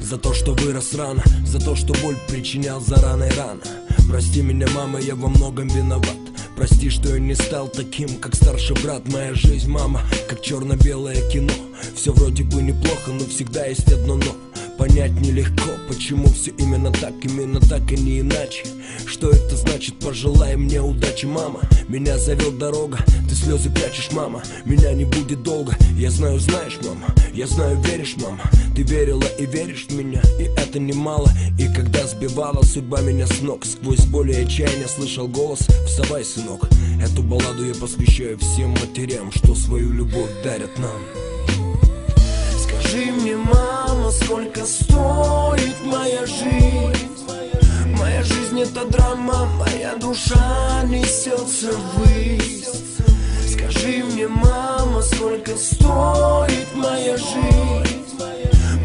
За то, что вырос рано За то, что боль причинял за раной рано Прости меня, мама, я во многом виноват. Прости, что я не стал таким, как старший брат. Моя жизнь, мама, как черно-белое кино. Все вроде бы неплохо, но всегда есть одно но Понять нелегко, почему все именно так, именно так и не иначе. Что это значит, пожелай мне удачи, мама. Меня зовет дорога, ты слезы прячешь, мама. Меня не будет долго, я знаю, знаешь, мама. Я знаю, веришь, мама. Ты верила и веришь в меня, и это немало. И когда сбивала судьба меня с ног Сквозь боль и отчаяние слышал голос Вставай, сынок Эту балладу я посвящаю всем матерям Что свою любовь дарят нам сколько стоит моя жизнь? Моя жизнь это драма, моя душа несется ввысь Скажи мне, мама, сколько стоит моя жизнь?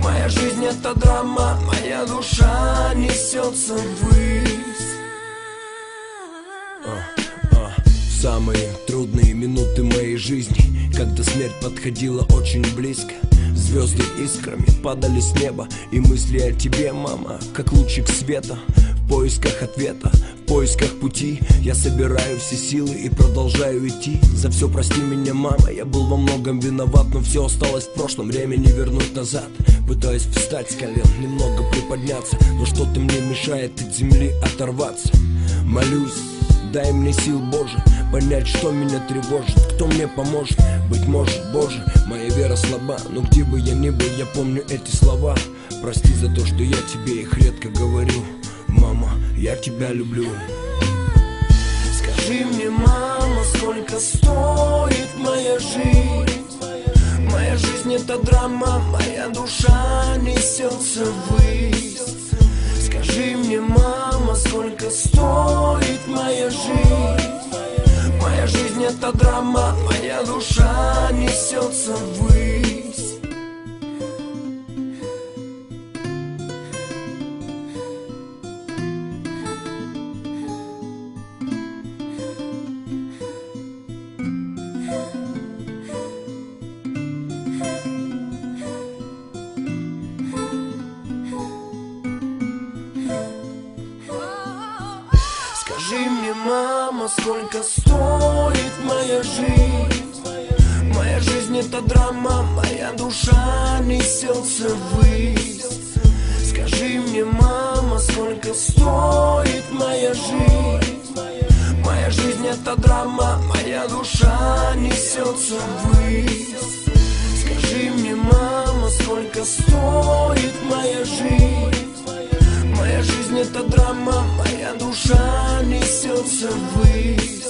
Моя жизнь это драма, моя душа несется ввысь Самые трудные минуты моей жизни Когда смерть подходила очень близко Звезды искрами падали с неба И мысли о тебе, мама, как лучик света. В поисках ответа, в поисках пути Я собираю все силы и продолжаю идти. За все прости меня, мама, я был во многом виноват Но все осталось в прошлом, время не вернуть назад. Пытаюсь встать с колен, немного приподняться Но что-то мне мешает от земли оторваться. Молюсь Дай мне сил, Боже, понять, что меня тревожит Кто мне поможет, быть может, Боже Моя вера слаба, но где бы я ни был, я помню эти слова. Прости за то, что я тебе их редко говорю. Мама, я тебя люблю. Скажи мне, мама, сколько стоит моя жизнь? Моя жизнь это драма, моя душа несется ввысь. Скажи мне, мама, это драма, моя душа несется ввысь Скажи мне, мама, сколько стоит моя жизнь? Моя жизнь это драма, моя душа несется ввысь Скажи мне, мама, сколько стоит моя жизнь? Моя жизнь это драма, моя душа несется ввысь Скажи мне, мама, сколько стоит моя жизнь? Моя жизнь это драма, моя душа несется ввысь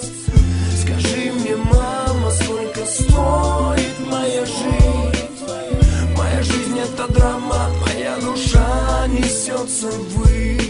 Скажи мне, мама, сколько стоит моя жизнь? Моя жизнь это драма, моя душа несется ввысь